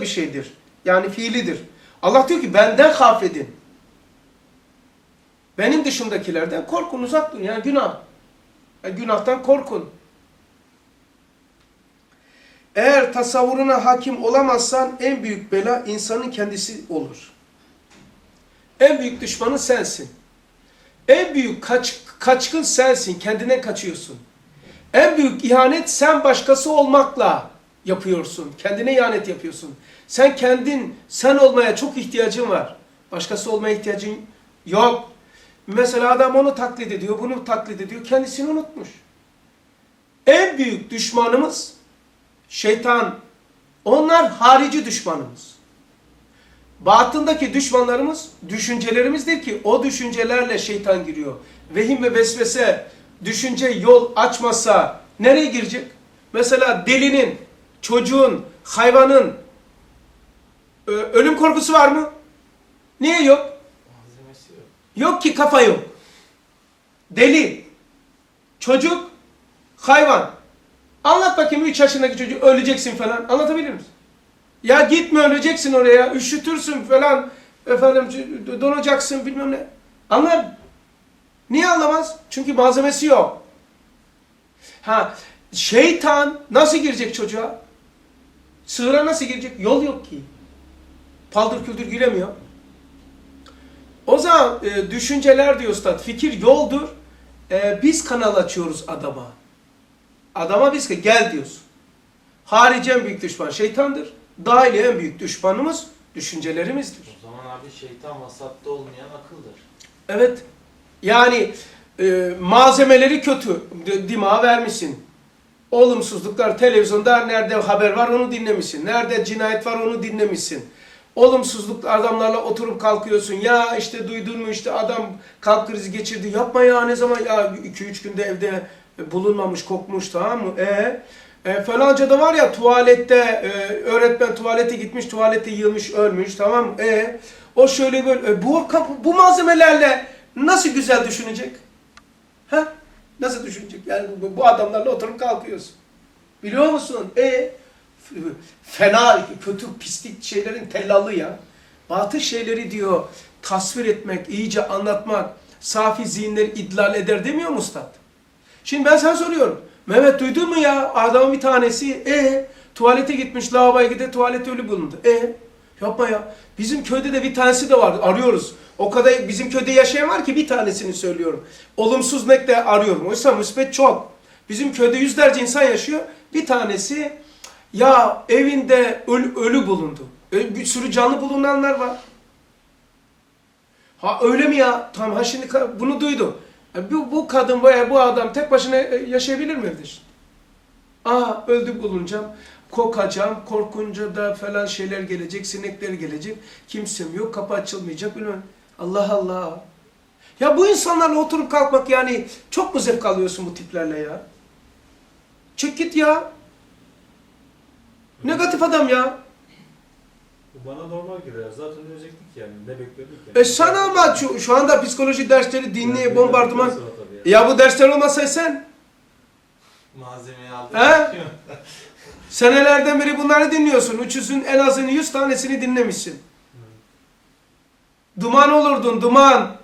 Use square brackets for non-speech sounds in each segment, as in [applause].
bir şeydir. Yani fiilidir. Allah diyor ki benden haf edin. Benim dışımdakilerden korkun, uzak durun. Yani günah. Yani günahtan korkun. Eğer tasavvuruna hakim olamazsan en büyük bela insanın kendisi olur. En büyük düşmanın sensin. En büyük kaç, kaçkın sensin. Kendine kaçıyorsun. En büyük ihanet sen başkası olmakla yapıyorsun. Kendine ihanet yapıyorsun. Sen kendin, sen olmaya çok ihtiyacın var. Başkası olmaya ihtiyacın yok. Mesela adam onu taklit ediyor, bunu taklit ediyor. Kendisini unutmuş. En büyük düşmanımız şeytan. Onlar harici düşmanımız. Batındaki düşmanlarımız düşüncelerimizdir ki o düşüncelerle şeytan giriyor. Vehim ve vesvese düşünce yol açmasa nereye girecek? Mesela delinin, çocuğun, hayvanın ölüm korkusu var mı? Niye yok? Malzemesi yok. Yok ki kafa yok. Deli, çocuk, hayvan. Anlat bakayım 3 yaşındaki çocuğu öleceksin falan. Anlatabilir misin? Ya gitme öleceksin oraya, üşütürsün falan. Efendim donacaksın bilmem ne. Anlar. Niye anlamaz? Çünkü malzemesi yok. Ha, şeytan nasıl girecek çocuğa? Sığıra nasıl girecek? Yol yok ki. Paldır küldür giremiyor. O zaman e, düşünceler diyor üstad, fikir yoldur. E, biz kanal açıyoruz adama. Adama biz ki gel diyoruz. Harici en büyük düşman şeytandır. Dahili en büyük düşmanımız düşüncelerimizdir. O zaman abi şeytan vasatta olmayan akıldır. Evet. Yani e, malzemeleri kötü. D- Dimağa vermişsin. Olumsuzluklar televizyonda nerede haber var onu dinlemişsin. Nerede cinayet var onu dinlemişsin. Olumsuzluk adamlarla oturup kalkıyorsun. Ya işte duydun mu işte adam kalp krizi geçirdi. Yapma ya ne zaman ya 2-3 günde evde bulunmamış kokmuş tamam mı? E, e falanca da var ya tuvalette e, öğretmen tuvalete gitmiş tuvalete yığılmış ölmüş tamam mı? E, o şöyle böyle e, bu, bu malzemelerle nasıl güzel düşünecek? Ha? Nasıl düşünecek? Yani bu, bu adamlarla oturup kalkıyorsun. Biliyor musun? E fena, kötü, pislik şeylerin tellallığı ya. Batıl şeyleri diyor tasvir etmek, iyice anlatmak, safi zihinleri idlal eder demiyor mu ustad? Şimdi ben sana soruyorum. Mehmet duydun mu ya adamın bir tanesi e tuvalete gitmiş lavaboya gidip tuvalet ölü bulundu. E yapma ya. Bizim köyde de bir tanesi de var arıyoruz. O kadar bizim köyde yaşayan var ki bir tanesini söylüyorum. Olumsuz nekle arıyorum. Oysa müspet çok. Bizim köyde yüzlerce insan yaşıyor. Bir tanesi ya evinde ölü, ölü bulundu. Bir sürü canlı bulunanlar var. Ha öyle mi ya? Tamam ha şimdi bunu duydu. E, Bu, bu kadın veya bu adam tek başına e, yaşayabilir mi evde şimdi? Aa öldü bulunacağım. Kokacağım. Korkunca da falan şeyler gelecek. Sinekler gelecek. Kimsem yok. Kapı açılmayacak. Bilmem. Allah Allah. Ya bu insanlarla oturup kalkmak yani çok mu zevk alıyorsun bu tiplerle ya? Çık git ya. Negatif adam ya. Bu bana normal geliyor. Zaten ölecektik yani. Ne bekliyorduk yani. E sana ama şu, şu anda psikoloji dersleri dinleye Yani bombardıman. tabii ya. Ya bu dersler olmasa sen Malzemeyi aldı. He? [laughs] senelerden beri bunları dinliyorsun. 300'ün en azını 100 tanesini dinlemişsin. Duman olurdun duman.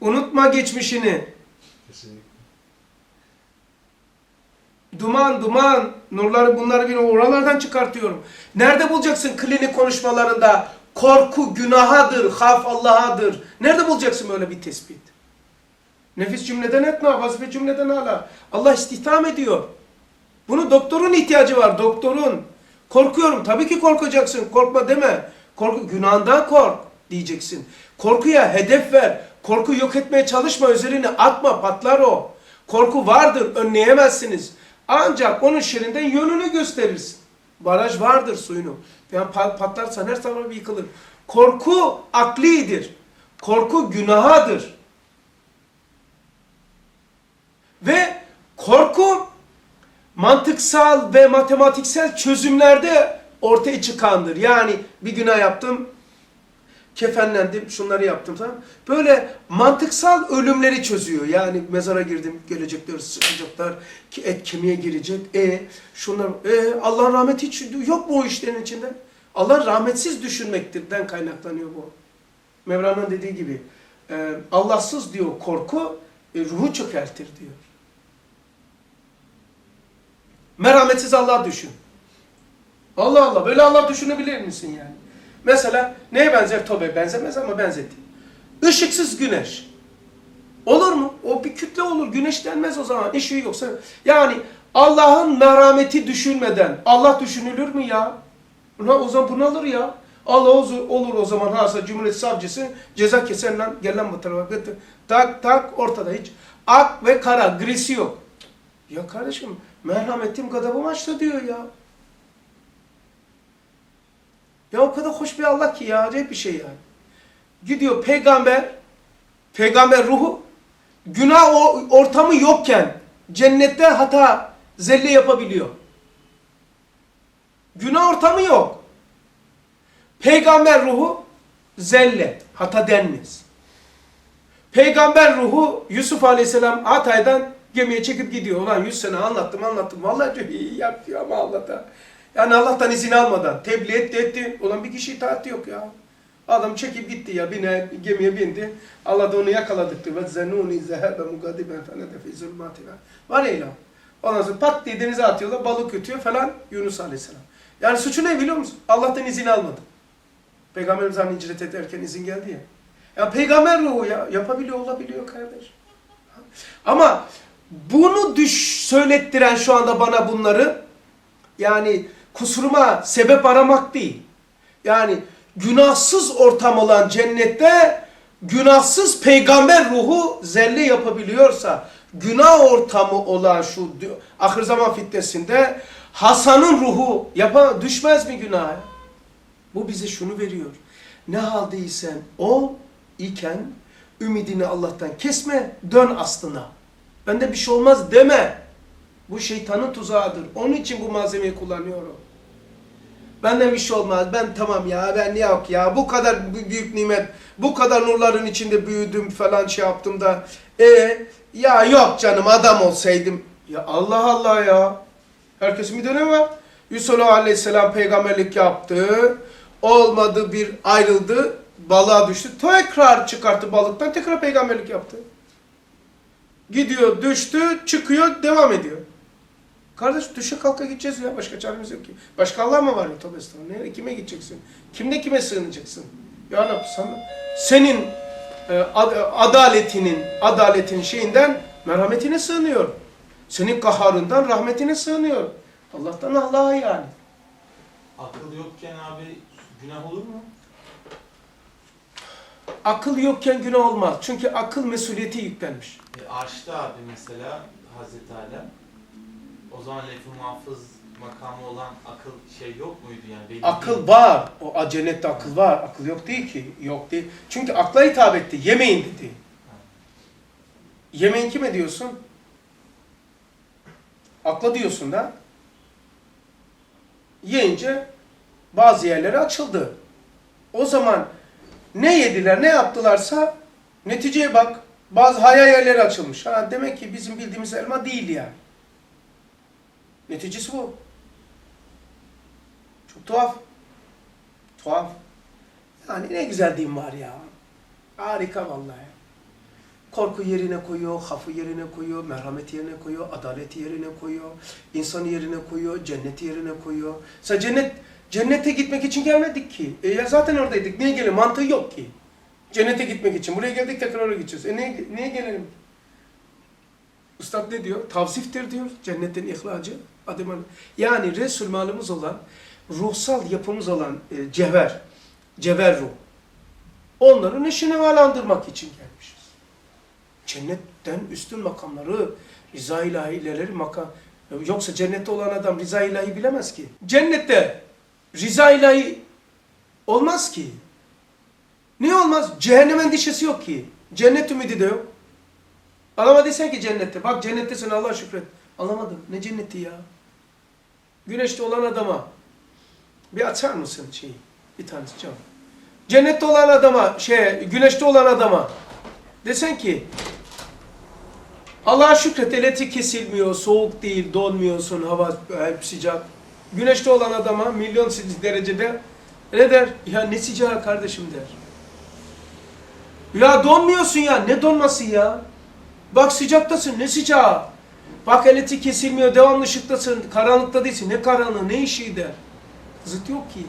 Unutma geçmişini. Kesinlikle. Duman duman. Nurları bunları bir oralardan çıkartıyorum. Nerede bulacaksın klinik konuşmalarında? Korku günahadır, haf Allah'adır. Nerede bulacaksın böyle bir tespit? Nefis cümleden etna, vazife cümleden ala. Allah istihdam ediyor. Bunu doktorun ihtiyacı var, doktorun. Korkuyorum, tabii ki korkacaksın, korkma deme. Korku, günahından kork diyeceksin. Korkuya hedef ver. Korku yok etmeye çalışma, üzerine atma, patlar o. Korku vardır, önleyemezsiniz. Ancak onun şerinden yönünü gösterirsin. Baraj vardır suyunu. Yani pa- patlarsan her zaman yıkılır. Korku aklidir. Korku günahadır. Ve korku mantıksal ve matematiksel çözümlerde ortaya çıkandır. Yani bir günah yaptım, kefenlendim, şunları yaptım falan. Böyle mantıksal ölümleri çözüyor. Yani mezara girdim, gelecekler, sıkacaklar, et kemiğe girecek. E şunlar, e Allah'ın rahmeti hiç yok mu o işlerin içinde? Allah rahmetsiz düşünmektirden kaynaklanıyor bu. Mevlana'nın dediği gibi, e, Allahsız diyor korku, e, ruhu çökertir diyor. Merhametsiz Allah düşün. Allah Allah, böyle Allah düşünebilir misin yani? Mesela neye benzer? Tobe benzemez ama benzetti. Işıksız güneş. Olur mu? O bir kütle olur. Güneş denmez o zaman. Işığı yoksa. Yani Allah'ın merhameti düşünmeden Allah düşünülür mü ya? Buna, o zaman bunalır ya. Allah o- olur o zaman hasa Cumhuriyet Savcısı ceza keser lan gel lan bu tarafa. Tak tak ortada hiç. Ak ve kara grisi yok. Ya kardeşim merhametim gadabım açtı diyor ya. Ya o kadar hoş bir Allah ki ya acayip bir şey yani. Gidiyor peygamber, peygamber ruhu günah ortamı yokken cennette hata zelle yapabiliyor. Günah ortamı yok. Peygamber ruhu zelle, hata denmez. Peygamber ruhu Yusuf Aleyhisselam Hatay'dan gemiye çekip gidiyor. Ulan 100 sene anlattım anlattım. Vallahi çok iyi yaptı ama Allah'tan. Yani Allah'tan izin almadan tebliğ etti etti. Ulan bir kişi itaati yok ya. Adam çekip gitti ya bine, gemiye bindi. Allah da onu yakaladıktı. Ve zennuni zehebe mugadiben fenede fi zulmatina. Var ya. Ondan sonra pat diye denize atıyorlar. Balık yutuyor falan Yunus Aleyhisselam. Yani suçu ne biliyor musun? Allah'tan izin almadı. Peygamberimiz hani hicret ederken izin geldi ya. Ya peygamber ruhu ya yapabiliyor olabiliyor kardeş. Ama bunu düş söylettiren şu anda bana bunları yani kusuruma sebep aramak değil. Yani günahsız ortam olan cennette günahsız peygamber ruhu zelle yapabiliyorsa günah ortamı olan şu ahir zaman fitnesinde Hasan'ın ruhu yapa düşmez mi günaha? Bu bize şunu veriyor. Ne haldeysen o iken ümidini Allah'tan kesme, dön aslına. Bende bir şey olmaz deme. Bu şeytanın tuzağıdır. Onun için bu malzemeyi kullanıyorum. Benden bir şey olmaz. Ben tamam ya ben yok ya. Bu kadar bü- büyük nimet, bu kadar nurların içinde büyüdüm falan şey yaptım da. E ya yok canım adam olsaydım. Ya Allah Allah ya. Herkesin bir dönemi var. Yusuf Aleyhisselam peygamberlik yaptı. Olmadı bir ayrıldı. Balığa düştü. Tekrar çıkarttı balıktan. Tekrar peygamberlik yaptı. Gidiyor, düştü, çıkıyor, devam ediyor. Kardeş düşe kalka gideceğiz ya. Başka çaremiz yok ki. Başka Allah mı var ya? Tövbe estağfurullah. Kime gideceksin? Kimde kime sığınacaksın? Ya Rabbi sana, senin e, ad- adaletinin, adaletin şeyinden merhametine sığınıyor. Senin kaharından rahmetine sığınıyor. Allah'tan Allah'a yani. Akıl yokken abi günah olur mu? Akıl yokken günah olmaz. Çünkü akıl mesuliyeti yüklenmiş. E, arşta abi mesela Hazreti Adem. O zaman lef-i muhafız makamı olan akıl şey yok muydu yani? Belli Akıl değil. var. O cennette akıl var. Akıl yok değil ki. Yok değil. Çünkü akla hitap etti. Yemeyin dedi. Yemeyin kime diyorsun? Akla diyorsun da. Yiyince bazı yerleri açıldı. O zaman ne yediler, ne yaptılarsa neticeye bak. Bazı hayal yerleri açılmış. Ha, demek ki bizim bildiğimiz elma değil yani. Neticesi bu. Çok tuhaf. Tuhaf. Yani ne güzel din var ya. Harika vallahi. Korku yerine koyuyor, hafı yerine koyuyor, merhamet yerine koyuyor, adaleti yerine koyuyor, insanı yerine koyuyor, cenneti yerine koyuyor. Sen cennet, cennete gitmek için gelmedik ki. E ya zaten oradaydık. Niye gelelim? Mantığı yok ki. Cennete gitmek için. Buraya geldik tekrar oraya gideceğiz. E niye, niye gelelim? Üstad ne diyor? Tavsiftir diyor. Cennetin ihlacı. Adım Yani Resul malımız olan, ruhsal yapımız olan e, cevher, cevher ruh. Onların eşini valandırmak için gelmişiz. Cennetten üstün makamları, rıza ilahileri makam. Yoksa cennette olan adam rıza ilahi bilemez ki. Cennette rıza ilahi olmaz ki. Niye olmaz? Cehennem endişesi yok ki. Cennet ümidi de yok. Alamadıysan ki cennette. Bak cennettesin Allah şükret. Alamadım. Ne cenneti ya? Güneşte olan adama bir açar mısın şeyi? Bir tanesi cam. Cennette olan adama, şey, güneşte olan adama desen ki Allah'a şükret elektrik kesilmiyor, soğuk değil, donmuyorsun, hava hep sıcak. Güneşte olan adama milyon derecede ne der? Ya ne sıcağı kardeşim der. Ya donmuyorsun ya, ne donması ya? Bak sıcaktasın, ne sıcağı? Bak elektrik kesilmiyor, devamlı ışıktasın, karanlıkta değilsin. Ne karanlığı, ne işi der. Zıt yok ki.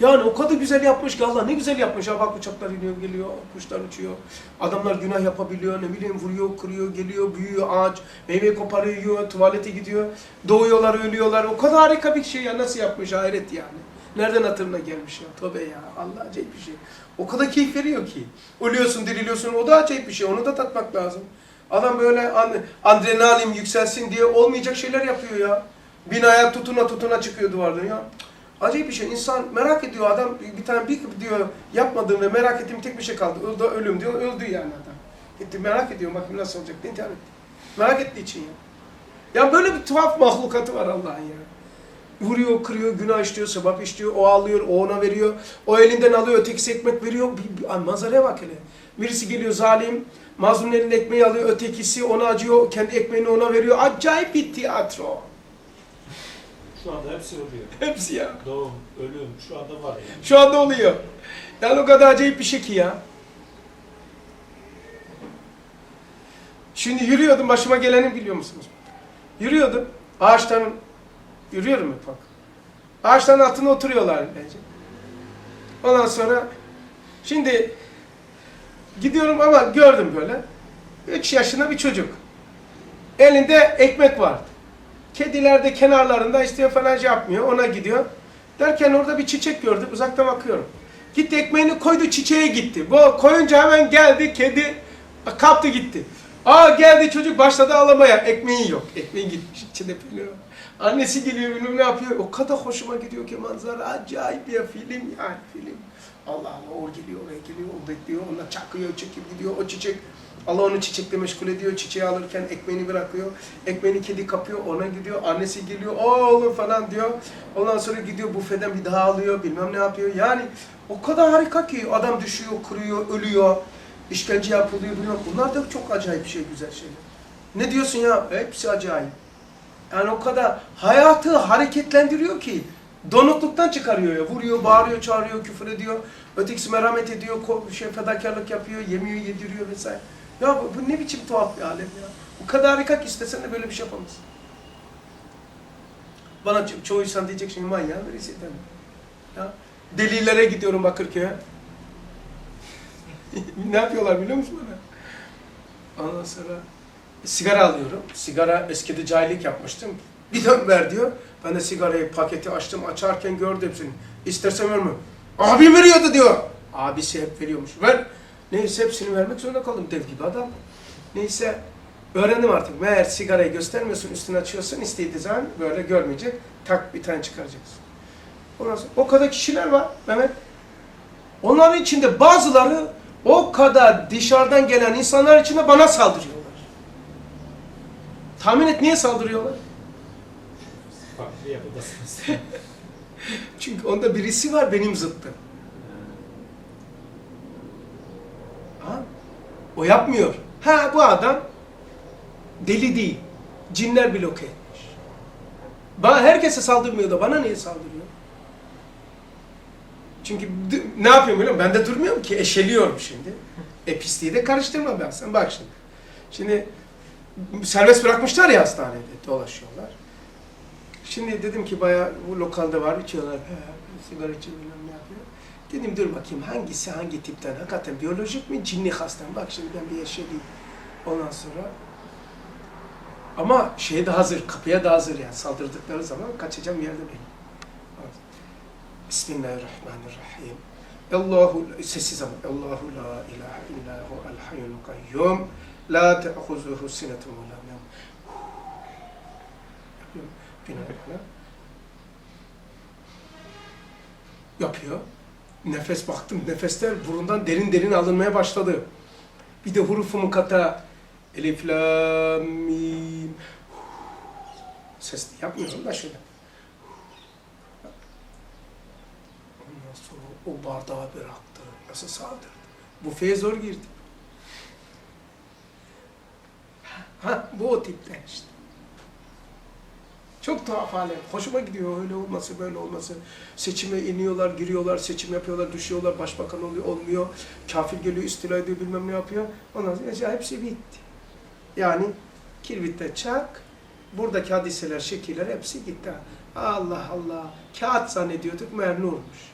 Yani o kadar güzel yapmış ki Allah ne güzel yapmış. Ha bak uçaklar iniyor geliyor, kuşlar uçuyor. Adamlar günah yapabiliyor, ne bileyim vuruyor, kırıyor, geliyor, büyüyor ağaç. Meyve koparıyor, yiyor, tuvalete gidiyor. Doğuyorlar, ölüyorlar. O kadar harika bir şey ya. Nasıl yapmış hayret yani. Nereden hatırına gelmiş ya. Tövbe ya. Allah acayip bir şey. O kadar keyif veriyor ki. Ölüyorsun, diriliyorsun. O da acayip bir şey. Onu da tatmak lazım. Adam böyle adrenalin yükselsin diye olmayacak şeyler yapıyor ya. Binaya tutuna tutuna çıkıyor duvardan ya. Acayip bir şey. İnsan merak ediyor adam. Bir tane bir diyor yapmadığım ve merak ettiğim tek bir şey kaldı. Öldü, ölüm diyor. Öldü yani adam. Gitti merak ediyor bakayım nasıl olacak. İntihar etti. Merak ettiği için ya. Ya böyle bir tuhaf mahlukatı var Allah'ın ya. Vuruyor, kırıyor, günah işliyor, sevap işliyor, o alıyor, o ona veriyor. O elinden alıyor, ötekisi ekmek veriyor. Bir, bir, ay, manzaraya bak hele. Birisi geliyor zalim, mazlumun elinde ekmeği alıyor, ötekisi ona acıyor, kendi ekmeğini ona veriyor. Acayip bir tiyatro. Şu anda hepsi oluyor. Hepsi ya. Doğum, ölüm şu anda var yani. Şu anda oluyor. Yani o kadar acayip bir şey ki ya. Şimdi yürüyordum, başıma geleni biliyor musunuz? Yürüyordum, ağaçtan, yürüyorum hep bak. Ağaçların altına oturuyorlar bence. Ondan sonra, şimdi gidiyorum ama gördüm böyle. Üç yaşında bir çocuk. Elinde ekmek vardı. Kediler de kenarlarında işte falan şey yapmıyor, ona gidiyor. Derken orada bir çiçek gördüm, uzaktan bakıyorum. Gitti ekmeğini koydu, çiçeğe gitti. Bu koyunca hemen geldi, kedi kaptı gitti. Aa geldi çocuk başladı ağlamaya. Ekmeği yok. Ekmeği gitmiş içinde biliyor. Annesi geliyor bilmem ne yapıyor. O kadar hoşuma gidiyor ki manzara. Acayip bir film yani film. Allah Allah o geliyor oraya geliyor. O bekliyor. Ona çakıyor çekip gidiyor. O çiçek Allah onu çiçekle meşgul ediyor. Çiçeği alırken ekmeğini bırakıyor. Ekmeğini kedi kapıyor. Ona gidiyor. Annesi geliyor. Oğlum falan diyor. Ondan sonra gidiyor bufeden bir daha alıyor. Bilmem ne yapıyor. Yani o kadar harika ki adam düşüyor, kuruyor, ölüyor. işkence yapılıyor. Bilmem. Bunlar da çok acayip bir şey, güzel şeyler. Ne diyorsun ya? Hepsi acayip. Yani o kadar hayatı hareketlendiriyor ki donukluktan çıkarıyor ya. Vuruyor, bağırıyor, çağırıyor, küfür ediyor. Ötekisi merhamet ediyor, şey fedakarlık yapıyor, yemiyor, yediriyor vesaire. Ya bu, bu ne biçim tuhaf bir alem ya. Bu kadar harika ki istesen de böyle bir şey yapamazsın. Bana ço- çoğu insan diyecek şimdi manyağın birisi mi? Ya delilere gidiyorum Bakırköy'e. [laughs] ne yapıyorlar biliyor musun bana? Ondan sonra sigara alıyorum. Sigara eskide cahillik yapmıştım. Bir dön ver diyor. Ben de sigarayı paketi açtım. Açarken gördüm hepsini. İstersen verme. Abim veriyordu diyor. Abisi hep veriyormuş. Ver. Neyse hepsini vermek zorunda kaldım. Dev gibi adam. Neyse öğrendim artık. Meğer sigarayı göstermiyorsun, üstünü açıyorsun. istediği zaman böyle görmeyecek. Tak bir tane çıkaracaksın. Ondan sonra, o kadar kişiler var Mehmet. Onların içinde bazıları o kadar dışarıdan gelen insanlar içinde bana saldırıyorlar. Tahmin et niye saldırıyorlar? [laughs] Çünkü onda birisi var benim zıttım. Ha? O yapmıyor. Ha bu adam deli değil. Cinler bloke etmiş. Bana herkese saldırmıyor da bana niye saldırıyor? Çünkü ne yapıyorum biliyor musun? Ben de durmuyorum ki eşeliyorum şimdi. E pisliği de karıştırma ben sen bak şimdi. Şimdi serbest bırakmışlar ya hastanede dolaşıyorlar. Şimdi dedim ki bayağı bu lokalde var içiyorlar. He, sigara içiyor bilmem ne yapıyor. Dedim dur bakayım hangisi hangi tipten hakikaten biyolojik mi cinli hastam bak şimdi ben bir eşeliyim. Ondan sonra ama şeye de hazır, kapıya da hazır yani saldırdıkları zaman kaçacağım yerde. Evet. Bismillahirrahmanirrahim. Allahu sessiz ama Allahu la ilahe illa hu el hayyul kayyum la te'huzuhu sinetun ve la. Binaenaleyh. Yapıyor. Nefes baktım, nefesler burundan derin derin alınmaya başladı. Bir de hurufu mukata elif lam mim ses yapmıyorum da şöyle. Ondan sonra o bardağı bıraktı. Nasıl saldırdı? Bufeye zor girdi. Ha, bu o tipten işte. Çok tuhaf hale. Hoşuma gidiyor öyle olması, böyle olması. Seçime iniyorlar, giriyorlar, seçim yapıyorlar, düşüyorlar, başbakan oluyor, olmuyor. Kafir geliyor, istila ediyor, bilmem ne yapıyor. Ondan sonra hepsi bitti. Yani kirbitte çak, buradaki hadiseler, şekiller hepsi gitti. Allah Allah. Kağıt zannediyorduk, meğer nurmuş.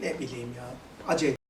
Ne bileyim ya. Acayip.